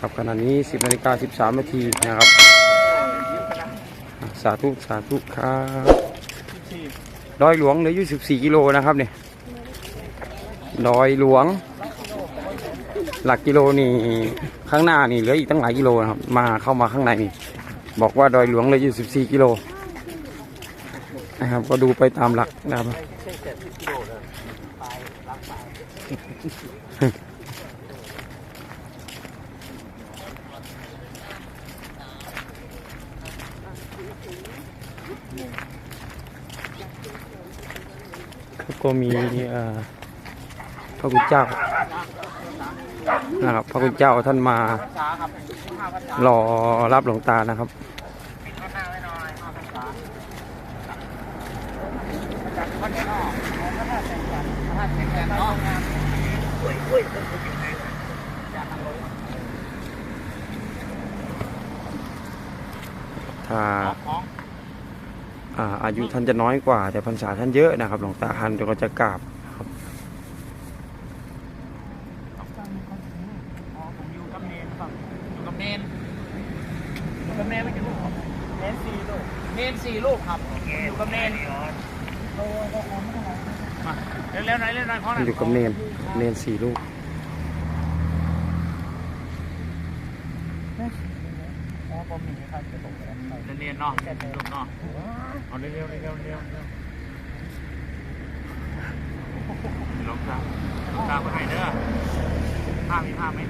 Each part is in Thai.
ครับขณะนี้ 10นาฬิกา13นาทีนะครับ สาธุสาธุครับดอยหลวงเหลืออยู่14กิโลนะครับเนี่ยดอยหลวง หลักกิโลนี่ข้างหน้านี่เหลืออีกตั้งหลายกิโลนะครับมาเข้ามาข้างในนี่บอกว่าดอยหลวงเหลืออยู่14กิโลนะครับก็ดูไปตามหลักนะครับ ก็มีพระคุณเจ้านะครับพระคุณเจ้าท่านมา รอรับหลวงตานะครับถ้า อ่าอายุท่านจะน้อยกว่า แต่พรรษาท่านเยอะนะครับ หลวงตาท่านก็จะกราบครับอ๋อผมอยู่กับเนนครับอยู่กับเนนอยู่กับเนนไม่กี่ลูกครับเนนสี่ลูกเนนสี่ลูกครับอยู่กับเนนมาเร็วๆหน่อยเร็วๆหน่อยขอหน่อยอยู่กับเนนเนนสี่ลูก อ๋อผมมีครับจะตกแล้วจะเนนเนาะลูกเนาะเอาเร็วๆเร็วๆเร็วๆเร็วลงตาลงตาไปให้เด้อผ้ามีผ้าไหม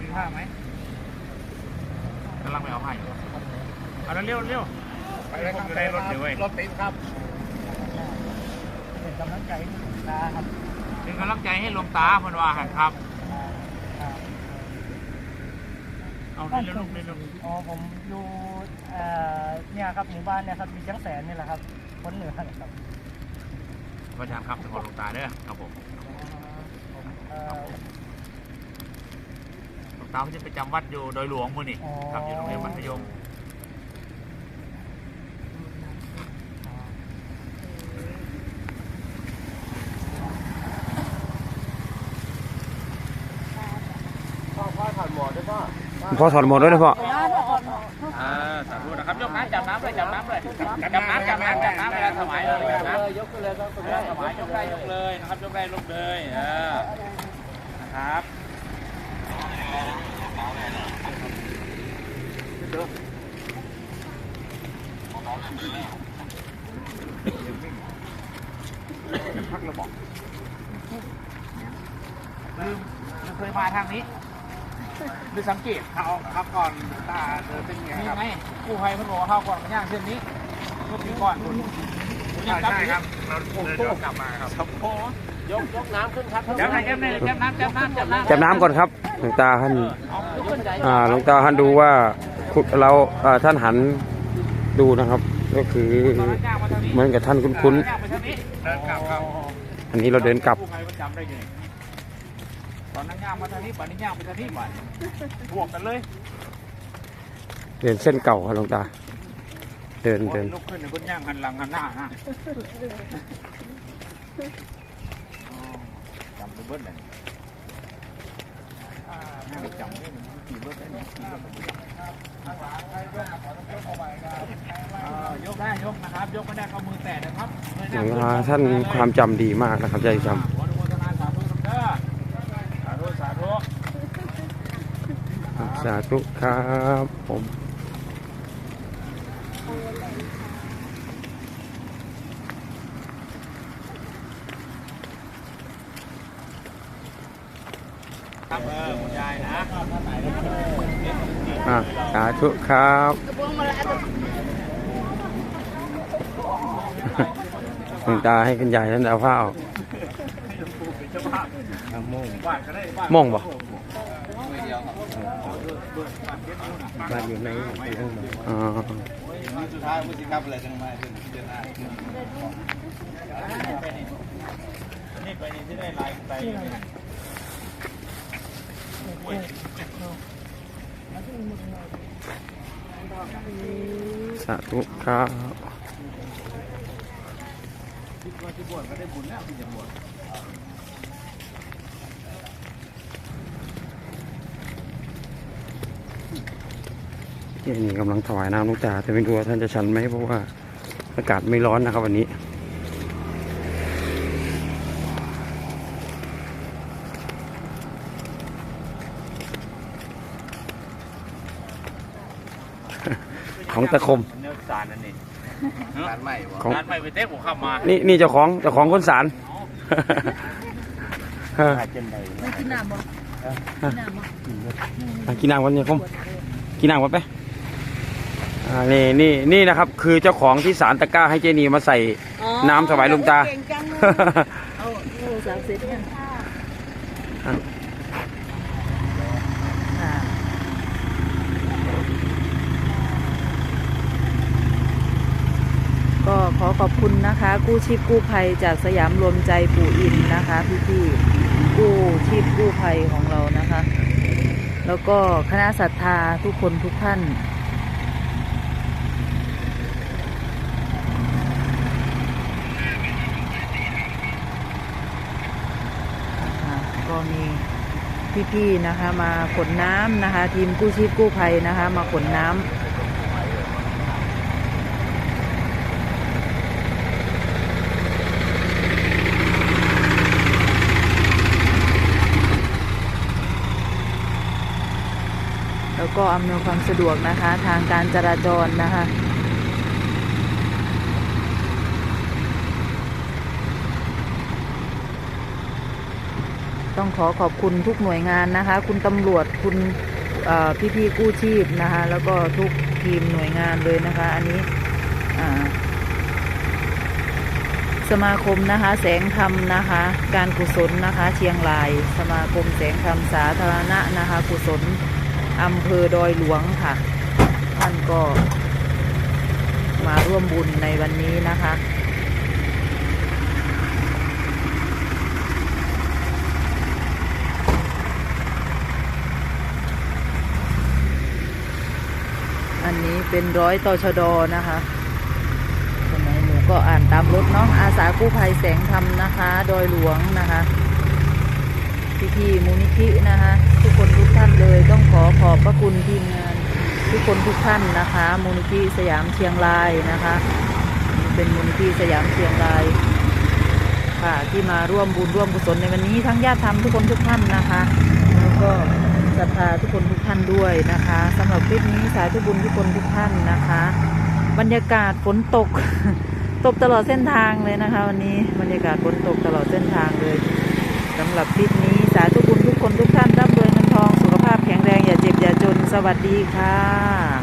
มีผ้าไหมกำลังไปเอาผ้าอยู่เอาเร็วๆเร็วไปเลยครับไปรถเดี๋ยวเว้ยรถติดครับเป็นกำลังใจให้คุณนะครับเป็นกำลังใจให้ลวงตาเพิ่นว่าหันครับ เอาเร็วๆลูกเร็วอ๋อผมอยู่เอ่อเนี่ยครับหมู่บ้านเนี่ยครับมีจังแสนนี่แหละครับคนเหนือนะครับๆพระอาจารย์ครับเป็นคนหลวงตาเด้อครับผมผมเอ่อหลวงตาเขาจะไปจำวัดอยู่โดยหลวงมื้อนี่อ๋อครับอยู่โรงเรียนมัธยมพ่อพ่อถอดหมวกด้วยพ่อ พอถอดหมดด้วยนะพ่ออ่าสาธุนะครับยกน้ำจับน้ำเลยจับน้ำเลยจับน้ำจับน้ำจับน้ำเวลาถวายเลยจับน้ำยกเลยครับเลาถวายยกได้ยกเลยนะครับยกได้ยกเลยนะครับพักระบอกลืมเคยมาทางนี้ หรือสังเกตเอาครับก่อนตาเดินเป็นไงนี่ครับไงกู้ภัยมันบอกว่าเข้าก่อนมันย่างเส้นนี้ทุกทีก่อนคุณยังกลับอยู่เราเดินกลับมาครับโอ้โหยกยกน้ำขึ้นครับจับน้ำจับน้ำจับน้ำจับน้ำจับน้ำจับน้ำก่อนครับหลวงตาท่านเอายกขึ้นใจอ่าหลวงตาท่านดูว่าคุณเราอ่าท่านหันดูนะครับ ก็คือตอนนั้นย่างมาทางนี้เหมือนกับท่านคุ้นย่างไปทางนี้เดินกลับครับๆอันนี้เราเดินกลับ ตอนนั้นย่างมาทางนี้ป่านนี้ย่างไปทางนี้ป่านบวกกันเลย เดินเส้นเก่าครับหลวงตา เดินเดินลุกขึ้นในบนย่างหันหลังหันหน้านะอ๋อจำไปเบิ้ลเลยอ่าน่าจะจำได้กี่เบิ้ลได้กี่เบิ้ลอ่ายกได้ยกนะครับ ยกไม่ได้ก็มือแตะนะครับเงยหหลน้าวงตาท่านความจำดีมากนะครับใจจขออนุโมทนาสาธุครับเด้อสาธุสาธุำ สาธุครับผมครับเออคุณยายนะอ่าสาธุครับหลวงตาให้คุณยายท่านเอาผ้าออกบ้านก็ได้ บ้านองบ่บ้านอยู่ในอ๋อสุดท้ายมุสิครับอะไรจังมาถึงเดือนหน้านี่ไปนี่ที่ได้ลายไปสาธุครับคิดว่าที่บวชก็ได้บุญแล้วที่จะบวช เจนี่กำลังถวายน้ำหลูกตาแต่ไม่รู้ว่าท่านจะชันไหมเพราะว่าอากาศไม่ร้อนนะครับวันนี้ของตะคมเนื้อสารนั่นนี่งานใหม่บ่ของงานไปไปเต้ผมขับมา นี่นี่เจ้าของเจ้าของคนสารเอออาจเป็นใดไม่กินน้ำบ่กินน้ำบ่อะกินน้ำกันเนี่ยคมกินน้ำกันไป อ่านี่นี่นี่นะครับ คือเจ้าของที่สารตะกร้าให้เจนีมาใส่ อ๋อน้ำถวายหลวงตา เก่งจังเลยเอาเอาสามเสร็จยังค่ะก็ขอขอบคุณนะคะ กู้ชีพกู้ภัยจากสยามรวมใจปู่อินนะคะ พี่ๆกู้ชีพกู้ภัยของเรานะคะ แล้วก็คณะศรัทธาทุกคนทุกท่าน ก็มีพี่ๆนะคะ มาขนน้ำนะคะ ทีมกู้ชีพกู้ภัยนะคะ มาขนน้ำแล้วก็อำนวยความสะดวกนะคะ ทางการจราจรนะคะ ต้องขอขอบคุณทุกหน่วยงานนะคะ คุณตำรวจคุณพี่ๆกู้ชีพนะคะ แล้วก็ทุกทีมหน่วยงานเลยนะคะ อันนี้สมาคมนะคะ แสงธรรมนะคะ การกุศลนะคะ เชียงราย สมาคมแสงธรรมสาธารณะนะคะ กุศลอำเภอดอยหลวงค่ะท่านก็มาร่วมบุญในวันนี้นะคะ อันนี้ เป็นร้อยตชดนะคะสมัยหนูก็อ่านตามรถเนาะอาสากู้ภัยแสงธรรมนะคะโดยหลวงนะคะพี่พี่ๆมูลนิธินะคะ ทุกคนทุกท่านเลยต้องขอขอบพระคุณทีมงานทุกคนทุกท่านนะคะ มูลนิธิสยามเชียงรายนะคะ เป็นมูลนิธิสยามเชียงรายค่ะที่มาร่วมบุญร่วมกุศลในวันนี้ทั้งญาติธรรมทุกคนทุกท่านนะคะ แล้วก็ ศรัทธาทุกคนทุกท่านด้วยนะคะสำหรับคลิปนี้สายทุบุญทุกคนทุกท่านนะคะ บรรยากาศฝนตก ตกตลอดเส้นทางเลยนะคะ วันนี้บรรยากาศฝนตกตลอดเส้นทางเลยสำหรับคลิปนี้สาธุบุญทุกคนทุกท่านร่ำรวยเงินทองสุขภาพแข็งแรงอย่าเจ็บอย่าจนสวัสดีค่ะ